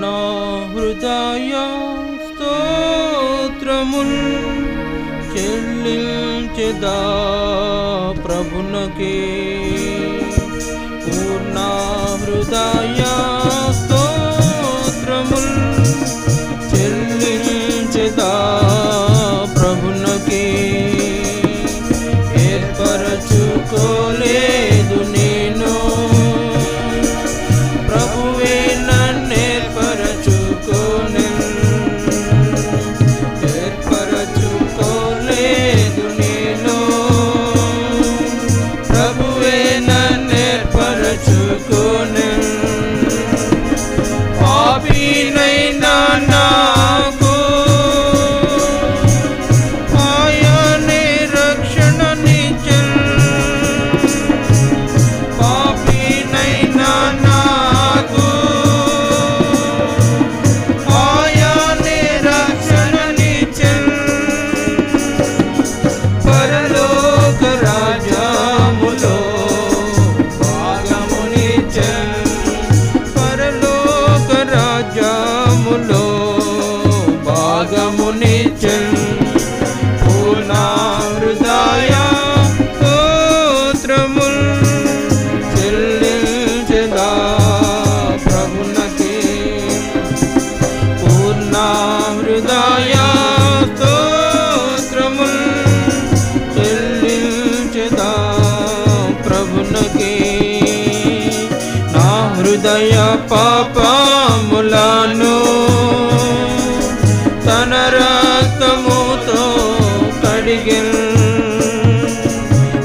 నా హృదయ స్తోత్రముల్ చెల్లించదా ప్రభునకే. పూర్ణ హృదయ హృదయా స్తోత్రముల్ చెల్లించదా ప్రభునకే. నా హృదయ పాపములను తన రక్తముతో కడిగిల్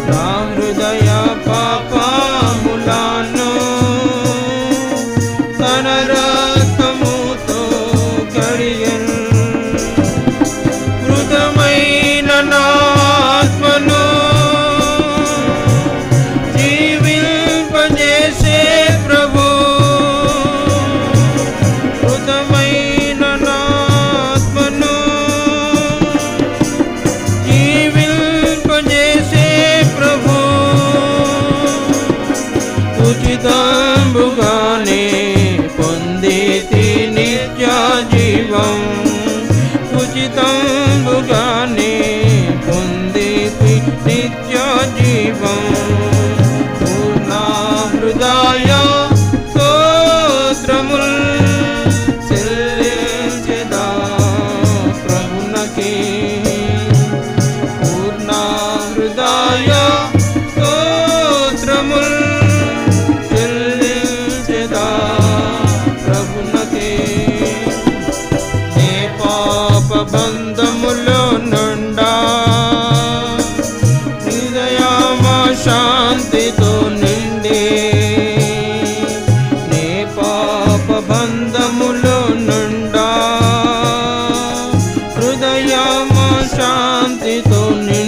నా హృదయ పాపములను తన రక్త ఉచితంబుగానే పొందితి నిత్య జీవం ఉచితంబుగానే పొందితి నిత్య జీవం శాంతితో ని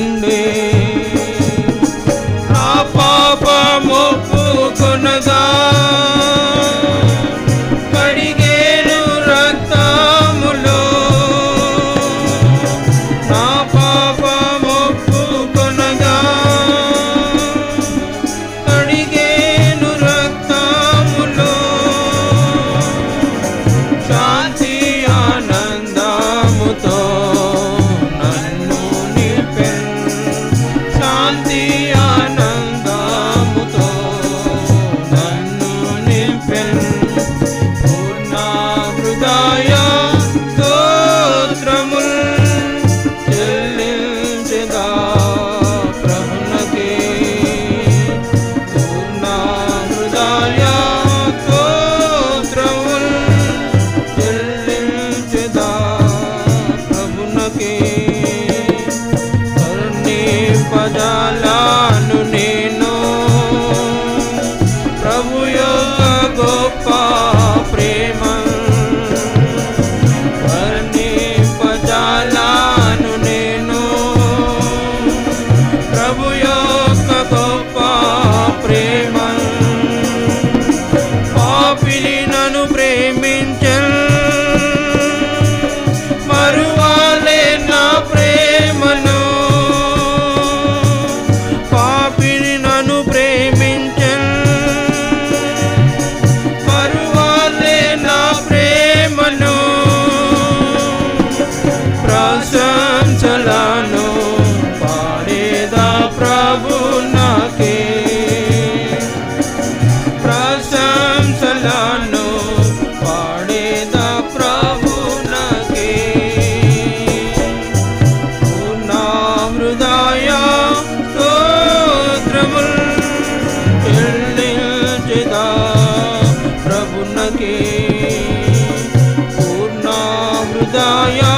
పూర్ణ హృదయ